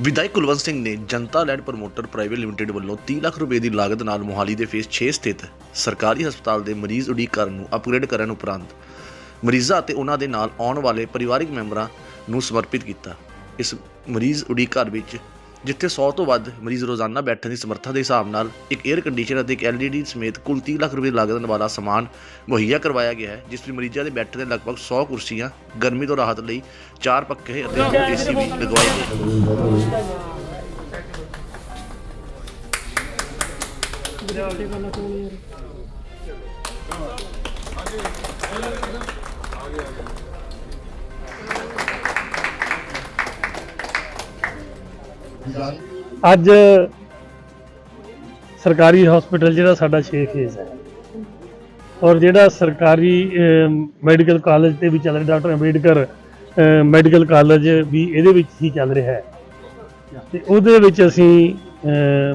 ਵਿਧਾਇਕ ਕੁਲਵੰਤ ਸਿੰਘ ਨੇ Janta land promoter private limited ਵੱਲੋਂ 30 ਲੱਖ ਰੁਪਏ ਦੀ ਲਾਗਤ ਨਾਲ ਮੋਹਾਲੀ ਦੇ ਫੇਸ 6 ਸਥਿਤ ਸਰਕਾਰੀ ਹਸਪਤਾਲ ਦੇ ਮਰੀਜ਼ ਉਡੀਕਰਨ ਨੂੰ ਅਪਗ੍ਰੇਡ ਕਰਨ ਉਪਰੰਤ ਮਰੀਜ਼ਾਂ ਅਤੇ ਉਹਨਾਂ ਦੇ ਨਾਲ ਆਉਣ ਵਾਲੇ ਪਰਿਵਾਰਕ ਮੈਂਬਰਾਂ ਨੂੰ ਸਮਰਪਿਤ ਕੀਤਾ। ਇਸ ਮਰੀਜ਼ ਉਡੀਕ ਘਰ ਵਿੱਚ ਜਿੱਥੇ 100 ਤੋਂ ਵੱਧ ਮਰੀਜ਼ ਰੋਜ਼ਾਨਾ ਬੈਠਣ ਦੀ ਸਮਰੱਥਾ ਦੇ ਹਿਸਾਬ ਨਾਲ ਇੱਕ 에ਅਰ ਕੰਡੀਸ਼ਨਰ ਅਤੇ ਇੱਕ ਐਲਈਡੀ ਸਮੇਤ ਕੁੱਲ 30 ਲੱਖ ਰੁਪਏ ਲਾਗਤ ਵਾਲਾ ਸਮਾਨ ਮੁਹੱਈਆ ਕਰਵਾਇਆ ਗਿਆ ਹੈ, ਜਿਸ ਵਿੱਚ ਮਰੀਜ਼ਾਂ ਦੇ ਬੈਠਣ ਦੇ ਲਗਭਗ 100 ਕੁਰਸੀਆਂ, ਗਰਮੀ ਤੋਂ ਰਾਹਤ ਲਈ ਚਾਰ ਪੱਖੇ ਅਤੇ ਏਸੀ ਵੀ ਲਗਵਾਏ ਗਏ। ਅੱਜ ਸਰਕਾਰੀ ਹਸਪੀਟਲ ਜਿਹੜਾ ਸਾਡਾ 6 ਫੇਜ਼ ਹੈ। ਔਰ ਜਿਹੜਾ ਸਰਕਾਰੀ ਮੈਡੀਕਲ ਕਾਲਜ ਤੇ ਵੀ ਚੱਲ ਰਿਹਾ ਡਾਕਟਰ ਅੰਬੇਡਕਰ ਮੈਡੀਕਲ ਕਾਲਜ ਵੀ ਇਹਦੇ ਵਿੱਚ ਹੀ ਚੱਲ ਰਿਹਾ ਹੈ। ਤੇ ਉਹਦੇ ਵਿੱਚ ਅਸੀਂ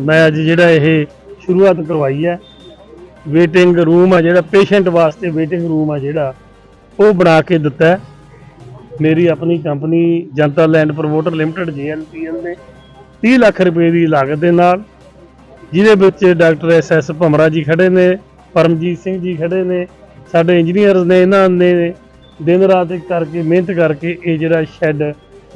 ਮੈਂ ਅੱਜ ਜਿਹੜਾ ਇਹ ਸ਼ੁਰੂਆਤ ਕਰਵਾਈ ਹੈ। ਵੇਟਿੰਗ ਰੂਮ ਆ ਜਿਹੜਾ ਪੇਸ਼ੈਂਟ ਵਾਸਤੇ ਵੇਟਿੰਗ ਰੂਮ ਆ ਜਿਹੜਾ, ਉਹ ਬਣਾ ਕੇ ਦਿੱਤਾ ਮੇਰੀ ਆਪਣੀ company Janta land promoter limited GLPL ਨੇ 30 ਲੱਖ ਰੁਪਏ ਦੀ ਲਾਗਤ ਦੇ ਨਾਲ ਜਿਹਦੇ ਵਿੱਚ ਡਾਕਟਰ ਐਸ ਐਸ ਭਮਰਾ ਜੀ ਖੜੇ ਨੇ, ਪਰਮਜੀਤ ਸਿੰਘ ਜੀ ਖੜੇ ਨੇ, ਸਾਡੇ ਇੰਜੀਨੀਅਰਸ ਨੇ, ਇਹਨਾਂ ਨੇ ਦਿਨ ਰਾਤ ਇੱਕ ਕਰਕੇ ਮਿਹਨਤ ਕਰਕੇ ਇਹ ਜਿਹੜਾ ਸ਼ੈੱਡ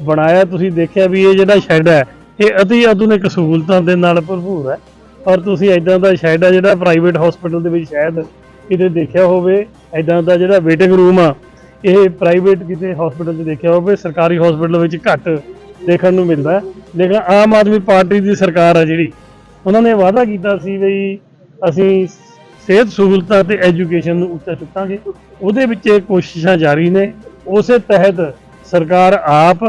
ਬਣਾਇਆ। ਤੁਸੀਂ ਦੇਖਿਆ ਵੀ ਇਹ ਜਿਹੜਾ ਸ਼ੈੱਡ ਹੈ, ਇਹ ਅਤੀ ਆਧੁਨਿਕ ਸਹੂਲਤਾਂ ਦੇ ਨਾਲ ਭਰਪੂਰ ਹੈ। ਔਰ ਤੁਸੀਂ ਐਦਾਂ ਦਾ ਸ਼ੈੱਡ ਆ ਜਿਹੜਾ ਪ੍ਰਾਈਵੇਟ ਹਸਪੀਟਲ ਦੇ ਵਿੱਚ ਸ਼ਾਇਦ ਕਿਤੇ ਦੇਖਿਆ ਹੋਵੇ ਐਦਾਂ ਦਾ ਜਿਹੜਾ ਵੇਟਿੰਗ ਰੂਮ ਆ, ਇਹ ਪ੍ਰਾਈਵੇਟ ਕਿਤੇ ਹਸਪੀਟਲ 'ਚ ਦੇਖਿਆ ਹੋਵੇ, ਸਰਕਾਰੀ ਹਸਪੀਟਲ ਵਿੱਚ ਘੱਟ ਦੇਖਣ ਨੂੰ ਮਿਲਦਾ ਹੈ। ਲੇਕਿਨ ਆਮ ਆਦਮੀ ਪਾਰਟੀ ਦੀ ਸਰਕਾਰ ਹੈ ਜਿਹੜੀ, ਉਹਨਾਂ ਨੇ ਵਾਅਦਾ ਕੀਤਾ ਸੀ ਵੀ ਅਸੀਂ ਸਿਹਤ ਸਹੂਲਤਾਂ ਤੇ ਐਜੂਕੇਸ਼ਨ ਨੂੰ ਉੱਚਾ ਚੁੱਕਾਂਗੇ। ਉਹਦੇ ਵਿੱਚ ਇਹ ਕੋਸ਼ਿਸ਼ਾਂ ਜਾਰੀ ਨੇ। ਉਸੇ ਤਹਿਤ ਸਰਕਾਰ ਆਪ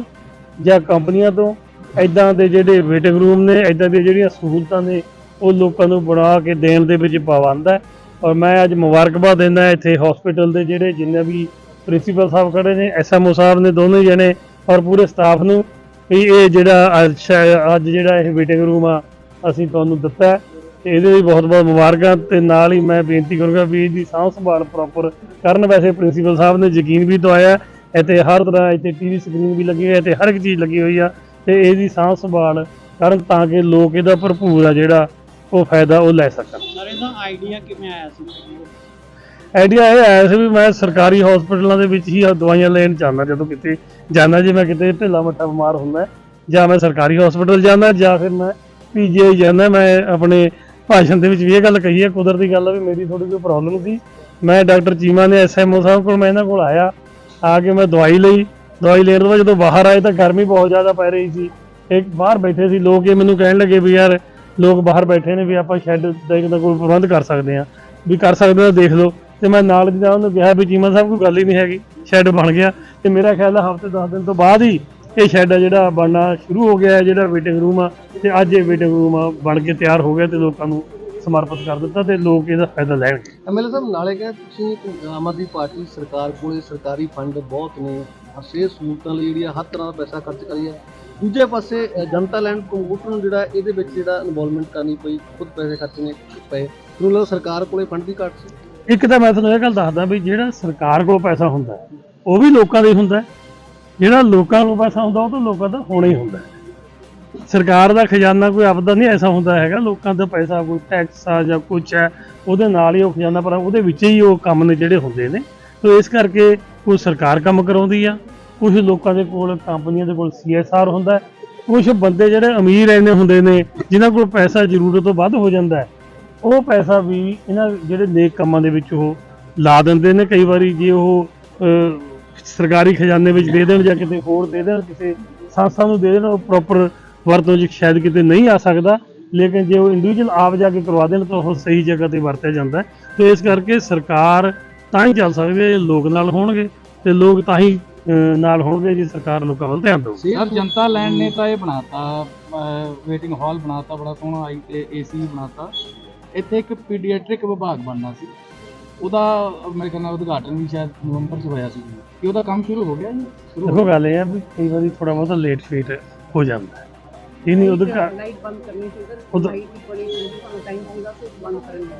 ਜਾਂ ਕੰਪਨੀਆਂ ਤੋਂ ਐਦਾਂ ਦੇ ਜਿਹੜੇ ਵੇਟਿੰਗ ਰੂਮ ਨੇ ਐਦਾਂ ਦੀਆਂ ਜਿਹੜੀਆਂ ਸਹੂਲਤਾਂ ਨੇ, ਉਹ ਲੋਕਾਂ ਨੂੰ ਬਣਾ ਕੇ ਦੇਣ ਦੇ ਵਿੱਚ ਪਾਬੰਦ ਹੈ। ਔਰ ਮੈਂ ਅੱਜ ਮੁਬਾਰਕਬਾਦ ਦਿੰਦਾ ਇੱਥੇ ਹਸਪੀਟਲ ਦੇ ਜਿਹੜੇ ਜਿੰਨੇ ਵੀ ਪ੍ਰਿੰਸੀਪਲ ਸਾਹਿਬ ਖੜੇ ਨੇ ਐਸਐਮਓ ਸਾਹਿਬ ਨੇ ਦੋਨੇ ਜਣੇ ਔਰ ਪੂਰੇ ਸਟਾਫ ਨੂੰ। ਵੀ ਇਹ ਜਿਹੜਾ ਅੱਜ ਅੱਜ ਜਿਹੜਾ ਇਹ ਵੇਟਿੰਗ ਰੂਮ ਆ, ਅਸੀਂ ਤੁਹਾਨੂੰ ਦਿੱਤਾ ਹੈ ਤੇ ਇਹਦੇ ਲਈ ਬਹੁਤ ਬਹੁਤ ਮੁਬਾਰਕਾਂ ਤੇ ਨਾਲ ਹੀ ਮੈਂ ਬੇਨਤੀ ਕਰੂੰਗਾ ਵੀ ਇਹਦੀ ਸਾਂਭ ਸੰਭਾਲ ਪ੍ਰੋਪਰ ਕਰਨ। ਵੈਸੇ ਪ੍ਰਿੰਸੀਪਲ ਸਾਹਿਬ ਨੇ ਯਕੀਨ ਵੀ ਦਵਾਇਆ ਇੱਥੇ ਹਰ ਤਰ੍ਹਾਂ ਇੱਥੇ ਟੀਵੀ ਸਕਰੀਨ ਵੀ ਲੱਗੀ ਹੋਈ ਹੈ ਤੇ ਹਰ ਇੱਕ ਚੀਜ਼ ਲੱਗੀ ਹੋਈ ਆ ਤੇ ਇਹਦੀ ਸਾਂਭ ਸੰਭਾਲ ਕਰਨ ਤਾਂ ਕਿ ਲੋਕ ਇਹਦਾ ਭਰਪੂਰ ਆ ਜਿਹੜਾ ਉਹ ਫਾਇਦਾ ਉਹ ਲੈ ਸਕਣ। ਸਰ, ਇਹਦਾ ਆਈਡੀਆ ਕਿਵੇਂ ਆਇਆ ਸੀ? ਆਈਡੀਆ ਇਹ ਆਇਆ ਸੀ ਵੀ ਮੈਂ ਸਰਕਾਰੀ ਹਸਪੀਟਲਾਂ ਦੇ ਵਿੱਚ ਹੀ ਦਵਾਈਆਂ ਲੈਣ ਜਾਂਦਾ, ਜਦੋਂ ਕਿਤੇ ਜਾਂਦਾ, ਜੇ ਮੈਂ ਕਿਤੇ ਢਿੱਲਾ ਮੱਠਾ ਬਿਮਾਰ ਹੁੰਦਾ, ਜਾਂ ਮੈਂ ਸਰਕਾਰੀ ਹਸਪੀਟਲ ਜਾਂਦਾ, ਜਾਂ ਫਿਰ ਮੈਂ ਪੀਜੀਆਈ ਜਾਂਦਾ, ਮੈਂ ਆਪਣੇ ਭਾਸ਼ਣ ਦੇ ਵਿੱਚ ਵੀ ਇਹ ਗੱਲ ਕਹੀ ਹੈ, ਕੁਦਰਤੀ ਗੱਲ ਹੈ ਵੀ ਮੇਰੀ ਥੋੜੀ ਜਿਹੀ ਪ੍ਰੋਬਲਮ ਸੀ। ਮੈਂ ਡਾਕਟਰ ਚੀਮਾ ਨੇ ਐਸਐਮਓ ਸਾਹਿਬ ਕੋਲ, ਮੈਂ ਇਹਨਾਂ ਕੋਲ ਆਇਆ, ਆ ਕੇ ਮੈਂ ਦਵਾਈ ਲਈ। ਦਵਾਈ ਲੈਣ ਤੋਂ ਬਾਅਦ ਜਦੋਂ ਬਾਹਰ ਆਏ ਤਾਂ ਗਰਮੀ ਬਹੁਤ ਜ਼ਿਆਦਾ ਪੈ ਰਹੀ ਸੀ। ਇੱਕ ਬਾਹਰ ਬੈਠੇ ਸੀ, ਲੋਕ ਇਹ ਮੈਨੂੰ ਕਹਿਣ ਲੱਗੇ ਵੀ ਯਾਰ, ਲੋਕ ਬਾਹਰ ਬੈਠੇ ਨੇ ਵੀ ਆਪਾਂ ਸ਼ੈੱਡ ਦਾ ਦਾ ਕੋਈ ਪ੍ਰਬੰਧ ਕਰ ਸਕਦੇ ਆ ਵੀ ਕਰ ਸਕਦੇ ਹੋ, ਦੇਖ ਲਓ। ਤੇ ਮੈਂ ਨਾਲ ਦੀ ਨਾਲ ਉਹਨੂੰ ਕਿਹਾ ਵੀ ਚੀਮਾ ਸਾਹਿਬ, ਕੋਈ ਗੱਲ ਹੀ ਨਹੀਂ ਹੈਗੀ ਸ਼ੈੱਡ ਬਣ ਗਿਆ। ਤੇ ਮੇਰਾ ਖਿਆਲ ਹੈ ਹਫ਼ਤੇ 10 ਦਿਨ ਤੋਂ ਬਾਅਦ ਹੀ ਇਹ ਸ਼ੈੱਡ ਆ ਜਿਹੜਾ ਬਣਨਾ ਸ਼ੁਰੂ ਹੋ ਗਿਆ ਹੈ, ਜਿਹੜਾ ਵੇਟਿੰਗ ਰੂਮ ਆ। ਤੇ ਅੱਜ ਇਹ ਵੇਟਿੰਗ ਰੂਮ ਆ, ਬਣ ਕੇ ਤਿਆਰ ਹੋ ਗਿਆ ਤੇ ਲੋਕਾਂ ਨੂੰ ਸਮਰਪਿਤ ਕਰ ਦਿੱਤਾ ਤੇ ਲੋਕ ਇਹਦਾ ਫਾਇਦਾ ਲੈਣਗੇ। ਐਮਐਲਏ ਸਾਹਿਬ, ਨਾਲੇ ਕਹਿੰਦੇ ਤੁਸੀਂ ਆਮ ਆਦਮੀ ਪਾਰਟੀ ਸਰਕਾਰ ਕੋਲੇ ਸਰਕਾਰੀ ਫੰਡ ਬਹੁਤ ਨੇ ਸਿਹਤ ਸਹੂਲਤਾਂ ਲਈ ਜਿਹੜੀਆਂ ਹਰ ਤਰ੍ਹਾਂ ਦਾ ਪੈਸਾ ਖਰਚ ਕਰੀ ਹੈ ਦੂਜੇ ਪਾਸੇ ਜਨਤਾ ਲੈਂਡ ਪ੍ਰਮੋਟਰ ਨੂੰ ਜਿਹੜਾ ਇਹਦੇ ਵਿੱਚ ਜਿਹੜਾ ਇਨਵੋਲਵਮੈਂਟ ਕਰਨੀ ਪਈ, ਖੁਦ ਪੈਸੇ ਖਰਚਣੇ ਪਏ। ਮੈਨੂੰ ਸਰਕਾਰ ਕੋਲੇ ਫੰਡ ਦੀ ਘਾਟ ਸੀ। ਇੱਕ ਤਾਂ ਮੈਂ ਤੁਹਾਨੂੰ ਇਹ ਗੱਲ ਦੱਸਦਾ ਵੀ ਜਿਹੜਾ ਸਰਕਾਰ ਕੋਲ ਪੈਸਾ ਹੁੰਦਾ ਉਹ ਵੀ ਲੋਕਾਂ ਦਾ ਹੀ। ਹੁੰਦਾ ਜਿਹੜਾ ਲੋਕਾਂ ਕੋਲ ਪੈਸਾ ਹੁੰਦਾ, ਉਹ ਤਾਂ ਲੋਕਾਂ ਦਾ ਹੋਣਾ ਹੀ ਹੁੰਦਾ ਸਰਕਾਰ ਦਾ ਖਜ਼ਾਨਾ ਕੋਈ ਆਪਦਾ ਨਹੀਂ ਐਸਾ ਹੁੰਦਾ ਹੈਗਾ, ਲੋਕਾਂ ਦਾ ਪੈਸਾ ਕੋਈ ਟੈਕਸ ਆ ਜਾਂ ਕੁਝ ਹੈ, ਉਹਦੇ ਨਾਲ ਹੀ ਉਹ ਖਜ਼ਾਨਾ ਪਰ ਉਹਦੇ ਵਿੱਚ ਹੀ ਉਹ ਕੰਮ ਨੇ ਜਿਹੜੇ ਹੁੰਦੇ ਨੇ। ਸੋ ਇਸ ਕਰਕੇ ਕੋਈ ਸਰਕਾਰ ਕੰਮ ਕਰਾਉਂਦੀ ਆ ਕੁਝ ਲੋਕਾਂ ਦੇ ਕੋਲ ਕੰਪਨੀਆਂ ਦੇ ਕੋਲ ਸੀਐਸਆਰ ਹੁੰਦਾ ਹੈ ਕੁਝ ਬੰਦੇ ਜਿਹੜੇ ਅਮੀਰ ਐਨੇ ਹੁੰਦੇ ਨੇ, ਜਿਨ੍ਹਾਂ ਕੋਲ ਪੈਸਾ ਜ਼ਰੂਰਤ ਤੋਂ ਵੱਧ ਹੋ ਜਾਂਦਾ ਹੈ ਉਹ ਪੈਸਾ ਵੀ ਇਹਨਾਂ ਜਿਹੜੇ ਨੇਕ ਕੰਮਾਂ ਦੇ ਵਿੱਚ ਉਹ ਲਾ ਦਿੰਦੇ ਨੇ, ਕਈ ਵਾਰੀ ਜੇ ਉਹ ਸਰਕਾਰੀ ਖਜ਼ਾਨੇ ਵਿੱਚ ਦੇ ਦੇਣ ਜਾਂ ਕਿਤੇ ਹੋਰ ਦੇ ਦੇਣ, ਕਿਸੇ ਸੰਸਥਾ ਨੂੰ ਦੇ ਦੇਣ, ਉਹ ਪ੍ਰੋਪਰ ਵਰਤੋਂ 'ਚ ਸ਼ਾਇਦ ਕਿਤੇ ਨਹੀਂ ਆ ਸਕਦਾ। ਲੇਕਿਨ ਜੇ ਉਹ ਇੰਡੀਵਿਜੂਅਲ ਆਪ ਜਾ ਕੇ ਕਰਵਾ ਦੇਣ, ਤਾਂ ਉਹ ਸਹੀ ਜਗ੍ਹਾ ਤੇ ਵਰਤਿਆ ਜਾਂਦਾ ਹੈ। ਤੇ ਇਸ ਕਰਕੇ ਸਰਕਾਰ ਤਾਂ ਹੀ ਚੱਲ ਸਕਦੀ ਹੈ ਲੋਕ ਨਾਲ ਹੋਣਗੇ ਤੇ ਲੋਕ ਤਾਂ ਹੀ ਨਾਲ ਹੋਣਗੇ ਜੇ ਸਰਕਾਰ ਲੋਕਾਂ ਵੱਲ ਧਿਆਨ ਦੇਊਗੀ ਸਰ, ਜਨਤਾ ਲੈਂਡ ਨੇ ਤਾਂ ਇਹ ਬਣਾਤਾ ਵੇਟਿੰਗ ਹਾਲ ਬਣਾਤਾ, ਬੜਾ ਸੋਹਣਾ ਆਈ ਤੇ ਏਸੀ ਬਣਾਤਾ। ਇੱਥੇ ਇੱਕ ਪੀਡੀਆਟ੍ਰਿਕ ਵਿਭਾਗ ਬਣਨਾ ਸੀ। ਉਹਦਾ ਮੇਰੇ ਖਿਆਲ ਨਾਲ ਉਦਘਾਟਨ ਵੀ ਸ਼ਾਇਦ ਨਵੰਬਰ 'ਚ ਹੋਇਆ ਸੀ। ਕਿ ਉਹਦਾ ਕੰਮ ਸ਼ੁਰੂ ਹੋ ਗਿਆ ਜੀ? ਸ਼ੁਰੂ ਦੇਖੋ ਗੱਲ ਇਹ ਆ ਵੀ ਕਈ ਵਾਰੀ ਥੋੜਾ ਬਹੁਤਾ ਲੇਟ ਫੀਟ ਹੋ ਜਾਂਦਾ ਹੈ। ਇਹ ਨਹੀਂ ਉਹਦੇ ਘਰ ਲਾਈਟ ਬੰਦ ਕਰਨੀ ਸੀ ਉਦੋਂ- ਸਰ ਲਾਈਟ ਦੀ ਬੜੀ ਤੁਹਾਨੂੰ ਟਾਈਮ ਸੀਗਾ ਕਿ ਬੰਦ ਕਰਨ ਦਾ।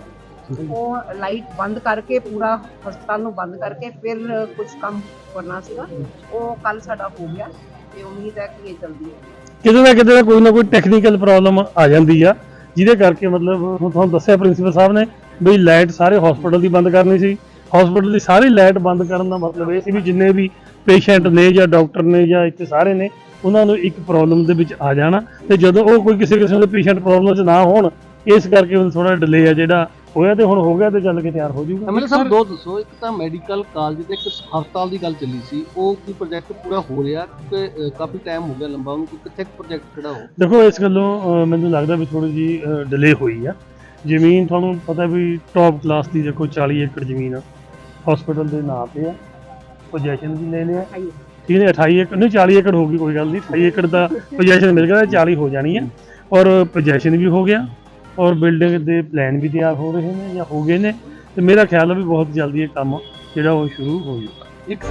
ਉਹ ਲਾਈਟ ਬੰਦ ਕਰਕੇ ਪੂਰਾ ਹਸਪਤਾਲ ਨੂੰ ਬੰਦ ਕਰਕੇ ਫਿਰ ਕੁਝ ਕੰਮ ਕਰਨਾ ਸੀਗਾ। ਉਹ ਕੱਲ ਸਾਡਾ ਹੋ ਗਿਆ ਤੇ ਉਮੀਦ ਹੈ ਕਿ ਇਹ ਜਲਦੀ ਹੈ। ਕਿਤੇ ਨਾ ਕਿਤੇ ਕੋਈ ਨਾ ਕੋਈ ਟੈਕਨੀਕਲ ਪ੍ਰੋਬਲਮ ਆ ਜਾਂਦੀ ਆ। ਜਿਹਦੇ ਕਰਕੇ ਮਤਲਬ ਹੁਣ ਤੁਹਾਨੂੰ ਦੱਸਿਆ ਪ੍ਰਿੰਸੀਪਲ ਸਾਹਿਬ ਨੇ ਵੀ ਲਾਈਟ ਸਾਰੇ ਹਸਪੀਟਲ ਦੀ ਬੰਦ ਕਰਨੀ ਸੀ। ਹਸਪੀਟਲ ਦੀ ਸਾਰੀ ਲਾਈਟ ਬੰਦ ਕਰਨ ਦਾ ਮਤਲਬ ਇਹ ਸੀ ਵੀ ਜਿੰਨੇ ਵੀ ਪੇਸ਼ੈਂਟ ਨੇ ਜਾਂ ਡਾਕਟਰ ਨੇ ਜਾਂ ਇੱਥੇ ਸਾਰੇ ਨੇ, ਉਹਨਾਂ ਨੂੰ ਇੱਕ ਪ੍ਰੋਬਲਮ ਦੇ ਵਿੱਚ ਆ ਜਾਣਾ ਤੇ ਜਦੋਂ ਉਹ ਕੋਈ ਕਿਸੇ ਕਿਸਮ ਦੇ ਪੇਸ਼ੈਂਟ ਪ੍ਰੋਬਲਮ 'ਚ ਨਾ ਹੋਣ, ਇਸ ਕਰਕੇ ਹੁਣ ਥੋੜਾ ਡਿਲੇ ਆ ਜਿਹੜਾ ਹੋਇਆ ਤੇ ਹੁਣ ਹੋ ਗਿਆ ਤੇ ਚੱਲ ਕੇ ਤਿਆਰ ਹੋ ਜਾਊਗਾ। ਐਮਐਲਏ ਸਾਹਿਬ ਦੋ ਦੱਸੋ ਇੱਕ ਤਾਂ ਮੈਡੀਕਲ ਕਾਲਜ ਤੇ ਇੱਕ ਹਸਪਤਾਲ ਦੀ ਗੱਲ ਚੱਲੀ ਸੀ ਉਹ ਕੀ ਪ੍ਰੋਜੈਕਟ ਪੂਰਾ ਹੋ ਰਿਹਾ? ਕਿ ਕਾਫੀ ਟਾਈਮ ਹੋ ਗਿਆ ਲੰਬਾ ਉਹਨੂੰ ਕਿੱਥੇ ਪ੍ਰੋਜੈਕਟ ਖੜਾ ਹੋ ਦੇਖੋ ਇਸ ਗੱਲੋਂ ਮੈਨੂੰ ਲੱਗਦਾ ਵੀ ਥੋੜੀ ਜੀ ਡਿਲੇ ਹੋਈ ਆ। ਜ਼ਮੀਨ ਤੁਹਾਨੂੰ ਪਤਾ ਵੀ ਟੌਪ ਕਲਾਸ ਦੀ ਦੇਖੋ 40 ਏਕੜ ਜ਼ਮੀਨ ਆ। ਹਸਪੀਟਲ ਦੇ ਨਾਂ ਤੇ ਆ। ਪੋਜੀਸ਼ਨ ਵੀ ਲੈ ਲਿਆ। ਠੀਕ ਹੈ 28 ਏਕੜ ਨਹੀਂ 40 ਏਕੜ ਹੋ ਗਈ ਕੋਈ ਗੱਲ ਨਹੀਂ। 28 ਏਕੜ ਦਾ ਪੋਜੀਸ਼ਨ ਮਿਲ ਗਿਆ 40 ਹੋ ਜਾਣੀ ਹੈ ਔਰ ਪੋਜੀਸ਼ਨ ਵੀ ਹੋ ਗਿਆ। ਔਰ ਬਿਲਡਿੰਗ ਦੇ ਪਲਾਨ ਵੀ ਤਿਆਰ ਹੋ ਰਹੇ ਨੇ ਜਾਂ ਹੋ ਗਏ ਨੇ, ਤੇ ਮੇਰਾ ਖਿਆਲ ਹੈ ਵੀ ਬਹੁਤ ਜਲਦੀ ਇਹ ਕੰਮ ਜਿਹੜਾ ਉਹ ਸ਼ੁਰੂ ਹੋ ਜਾਊਗਾ। ਇੱਕ